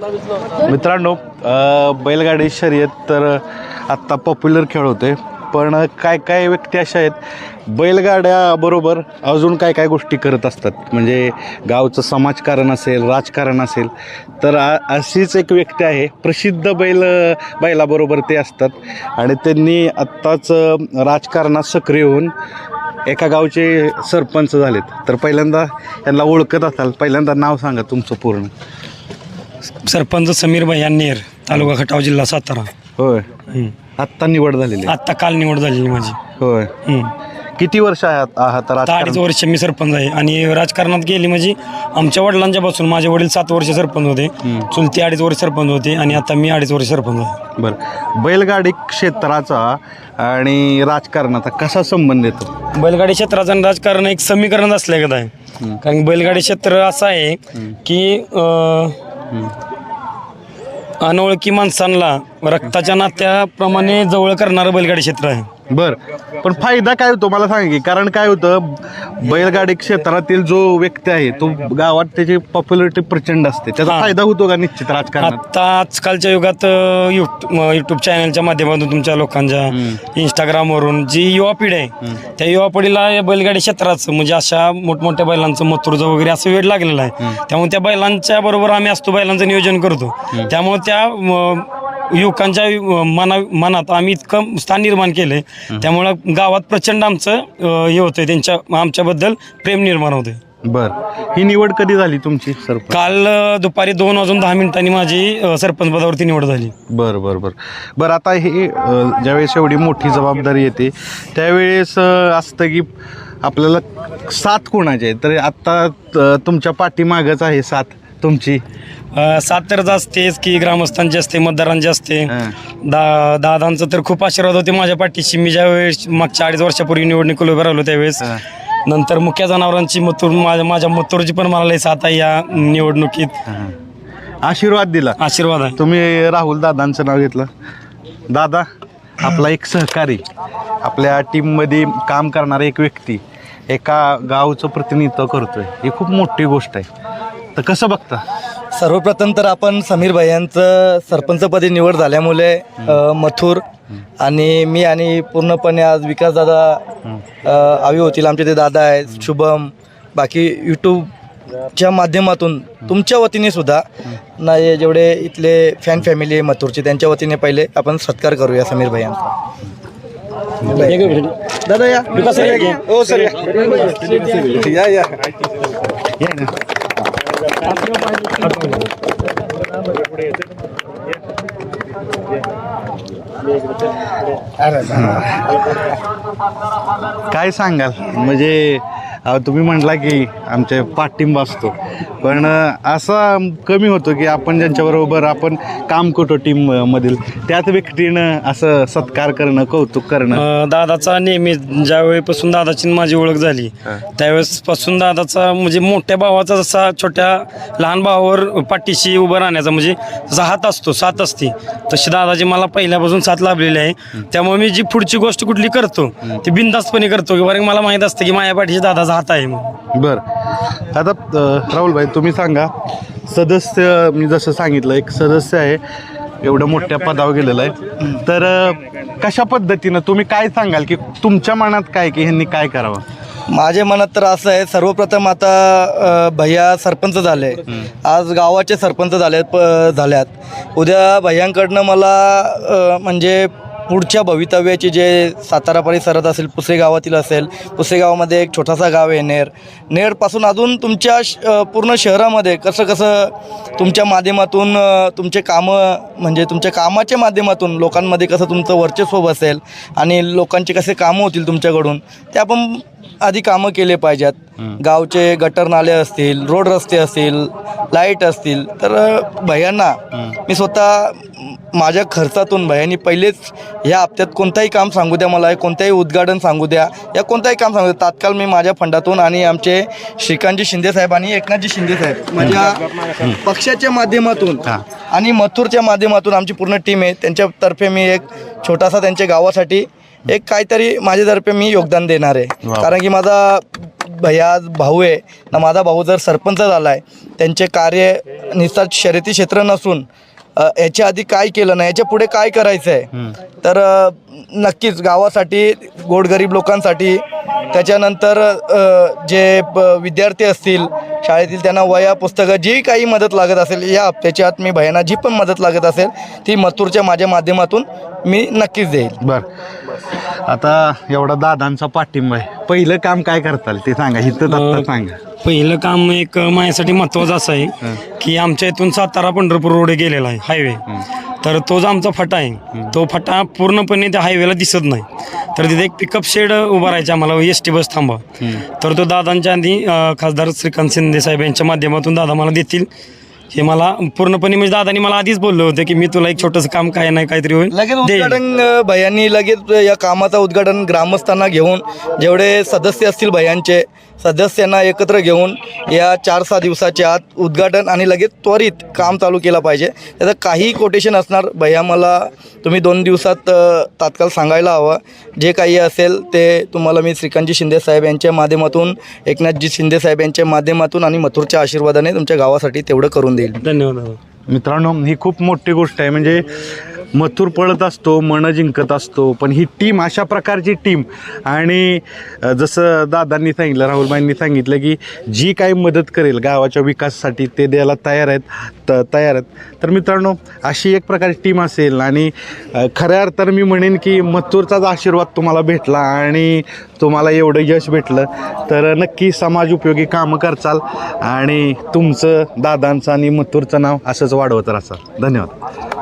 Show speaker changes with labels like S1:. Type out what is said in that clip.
S1: मित्रांनो बैलगाडी शर्यत तर आत्ता पॉप्युलर खेळ होते पण काय काय व्यक्ती अशा आहेत बैलगाड्याबरोबर अजून काय काय गोष्टी करत असतात? म्हणजे गावचं समाजकारण असेल राजकारण असेल तर अशीच एक व्यक्ती आहे प्रसिद्ध बैल बैलाबरोबर ते असतात. आणि त्यांनी आत्ताच राजकारणात सक्रिय होऊन एका गावचे सरपंच झालेत. तर पहिल्यांदा त्यांना ओळखत असाल पहिल्यांदा नाव सांगा तुमचं पूर्ण.
S2: सरपंच समीर भैया नेर तालुका खटाव जिल्हा सातारा.
S1: होय.
S2: हम्म.
S1: आत्ता निवड झालेली आहे.
S2: आत्ता काल निवड झालेली माझी.
S1: होय.
S2: हम्म.
S1: किती वर्ष आहात आहात?
S2: आता अडीच? वर्ष मी सरपंच आहे. आणि राजकारणात गेली म्हणजे आमच्या वडिलांच्या पासून माझे वडील सात वर्ष सरपंच होते. चुलती अडीच वर्ष सरपंच होते आणि आता मी अडीच वर्ष सरपंच आहे.
S1: बरं. बैलगाडी क्षेत्राचा आणि राजकारणाचा कसा संबंध येतो?
S2: बैलगाडी क्षेत्राचं आणि राजकारण एक समीकरण असल्यागत आहे. कारण बैलगाडी क्षेत्र असं आहे की अं, अनोळखी माणसांना रक्ताच्या नात्याप्रमाणे जवळ करणारं बैलगाडी क्षेत्र आहे.
S1: बर. पण फायदा काय होतो मला सांगा की कारण काय होतं बैलगाडी क्षेत्रातील जो व्यक्ती आहे तो गावात त्याची पॉप्युलरिटी प्रचंड असते. त्याचा
S2: हां.
S1: फायदा होतो का निश्चित राजकारणात?
S2: आता आजकालच्या युगात युट्यूब चॅनलच्या माध्यमातून तुमच्या लोकांच्या इंस्टाग्रामवरून जी युवा पिढी आहे त्या युवा पिढीला या बैलगाडी क्षेत्राचं म्हणजे अशा मोठमोठ्या बैलांचं मथुरचं वगैरे असं वेळ लागलेलं आहे. त्यामुळे त्या बैलांच्या बरोबर आम्ही असतो बैलांचं नियोजन करतो. त्यामुळे त्या युवकांच्या मना मनात आम्ही इतकं स्थान निर्माण केलंय त्यामुळं गावात प्रचंड आमचं अं, हे होतंय. त्यांच्या आमच्याबद्दल प्रेम निर्माण होतंय.
S1: बर. ही निवड कधी झाली तुमची सरपंच?
S2: काल अं, दुपारी दोन वाजून दहा मिनिटांनी माझी अं, सरपंच पदावरती निवड झाली.
S1: बर बर बर. बरं आता हे अ, ज्यावेळेस एवढी मोठी जबाबदारी येते त्यावेळेस अ, असतं की आपल्याला साथ कोणाची आहे तर आत्ता अ, तुमच्या पाठीमागच आहे साथ तुमची.
S2: अ, तर असतेच की ग्रामस्थांची असते मतदारांची असते. दा दादांचं तर खूप आशीर्वाद होते माझ्या पाठीशी. मी ज्यावेळेस मागच्या अडीच वर्षापूर्वी निवडणुकीला उभं राहिलो त्यावेळेस. नंतर मुख्य जनावरांची मथुर माझ्या माझ्या मथुरची पण मला लई साथ आहे या निवडणुकीत.
S1: आशीर्वाद दिला.
S2: आशीर्वाद आहे.
S1: तुम्ही राहुल दादांचं नाव घेतलं. दादा आपला एक सहकारी आपल्या टीममध्ये काम करणारा एक व्यक्ती एका गावचं प्रतिनिधित्व करतोय. ही खूप मोठी गोष्ट आहे. तर कसं बघता?
S3: सर्वप्रथम तर आपण समीर भाई यांचं सरपंचपदी निवड झाल्यामुळे अ, मथुर आणि मी आणि पूर्णपणे आज विकासदादा अ, आवी होतील. आमचे ते दादा आहेत शुभम बाकी यूट्यूबच्या माध्यमातून तुमच्या वतीने सुद्धा ना हे जेवढे इथले फॅन फॅमिली आहे मथुरची त्यांच्या वतीने पहिले आपण सत्कार करूया समीर भाई यांचा. दादा या. हो सर या. या
S1: या. काय सांगाल? म्हणजे तुम्ही म्हटला की आमच्या पाठिंबा असतो. पण असा कमी होतो की आपण ज्यांच्याबरोबर आपण काम करतो टीम मधील त्याच व्यक्तीनं असं सत्कार करणं कौतुक करणं.
S2: दादाचा नेहमी ज्यावेळेपासून दादाची माझी ओळख झाली त्यावेळेस पासून दादाचा म्हणजे मोठ्या भावाचा जसा छोट्या लहान भावावर पाठीशी उभं राहण्याचा म्हणजे जसा हात असतो साथ असते तशी दादाची मला पहिल्यापासून साथ लाभलेली आहे. त्यामुळे मी जी पुढची गोष्ट कुठली करतो ती बिनधास्तपणे करतो की बरं मला माहीत असतं की माझ्या पाठीशी दादाचा हात आहे म्हणून
S1: बर. आता अ, राहुल भाई तुम्ही सांगा सदस्य मी जसं सांगितलं एक सदस्य आहे एवढं मोठ्या पदावर गेलेलं आहे. तर अ, कशा पद्धतीनं तुम्ही काय सांगाल की तुमच्या मनात काय की ह्यांनी काय करावं?
S3: माझ्या मनात तर असं आहे सर्वप्रथम आता अ, भैया सरपंच झाले. आज गावाचे सरपंच झाले प झाल्यात. उद्या भैयांकडनं मला अ, म्हणजे पुढच्या भवितव्याचे जे सातारा परिसरात असेल पुसे गावातील असेल पुसे गावामध्ये एक छोटासा गाव आहे नेर. नेरपासून अजून तुमच्या श- पूर्ण शहरामध्ये कसं कसं तुमच्या माध्यमातून तुमचे कामं म्हणजे तुमच्या कामाच्या माध्यमातून लोकांमध्ये कसं तुमचं वर्चस्व बसेल आणि लोकांचे कसे कामं होतील तुमच्याकडून ते आपण आधी कामं केले पाहिजेत. गावचे गटर नाले असतील रोड रस्ते असतील लाइट असतील तर भैयांना मी स्वतः माझ्या खर्चातून भैयांनी पहिलेच ह्या हप्त्यात कोणताही काम सांगू द्या मला कोणताही उद्घाटन सांगू द्या या कोणताही काम सांगू द्या तात्काळ मी माझ्या फंडातून आणि आमचे श्रीकांतजी शिंदे साहेब आणि एकनाथजी शिंदे साहेब माझ्या पक्षाच्या माध्यमातून. आणि मथुरच्या माध्यमातून आमची पूर्ण टीम आहे त्यांच्यातर्फे मी एक छोटासा त्यांच्या गावासाठी एक काहीतरी माझ्यातर्फे मी योगदान देणार आहे. कारण की माझा भैया भाऊ आहे ना माझा भाऊ जर सरपंच झाला आहे त्यांचे कार्य निस्तार शर्यती क्षेत्र नसून याच्या आधी काय केलं नाही याच्यापुढे काय करायचं आहे तर नक्कीच गावासाठी गोरगरीब लोकांसाठी त्याच्यानंतर जे विद्यार्थी असतील शाळेतील त्यांना वया पुस्तकं जी काही मदत लागत असेल या हप्त्याच्या आत मी भयांना जी पण मदत लागत असेल ती मथुरच्या माझ्या माध्यमातून मी नक्कीच देईल.
S1: बर. आता एवढा दादांचा पाठिंबा आहे. पहिलं काम काय करताल ते सांगा इथं सांगा.
S2: पहिलं काम एक माझ्यासाठी महत्त्वाचं असं आहे की आमच्या इथून सातारा पंढरपूर रोड गेलेला आहे हायवे तर तो जो आमचा फटा आहे तो फटा पूर्णपणे त्या हायवेला दिसत नाही. तर तिथे एक पिकअप शेड उभा राहायचा आम्हाला एस टी बस थांबा. तर तो दादांच्या आधी खासदार श्रीकांत शिंदे साहेब यांच्या माध्यमातून दादा मला देतील. हे मला पूर्णपणे म्हणजे दादानी मला आधीच बोललं होतं की मी तुला एक छोटंसं काम काय नाही काहीतरी होईल.
S3: लगेच. उद्घाटन भैयांनी लगेच या कामाचं उद्घाटन ग्रामस्थांना घेऊन जेवढे सदस्य असतील भैयांचे सदस्यांना एकत्र घेऊन या चार सहा दिवसाच्या आत उद्घाटन आणि लगेच त्वरित काम चालू केलं पाहिजे. त्याचं काही कोटेशन असणार. भैया मला तुम्ही दोन दिवसात तात्काळ सांगायला हवं. जे काही असेल ते तुम्हाला मी श्रीकांतजी शिंदे साहेब यांच्या माध्यमातून एकनाथजी शिंदे साहेब यांच्या माध्यमातून आणि मथुरच्या आशीर्वादाने तुमच्या गावासाठी तेवढं करून देईल.
S2: धन्यवाद.
S1: मित्रांनो ही खूप मोठी गोष्ट आहे. म्हणजे मथुर पळत असतो मन जिंकत असतो पण ही टीम अशा प्रकारची टीम आणि जसं दादांनी सांगितलं राहुलबाईंनी सांगितलं की जी काही मदत करेल गावाच्या विकासासाठी ते द्यायला तयार आहेत त तयार आहेत. तर मित्रांनो अशी एक प्रकारची टीम असेल आणि खऱ्या अर्थानं मी म्हणेन की मथुरचाच आशीर्वाद तुम्हाला भेटला आणि तुम्हाला एवढं यश भेटलं तर नक्की समाज उपयोगी कामं करचाल आणि तुमचं दादांचं आणि मथुरचं नाव असंच वाढवत राहाल. धन्यवाद.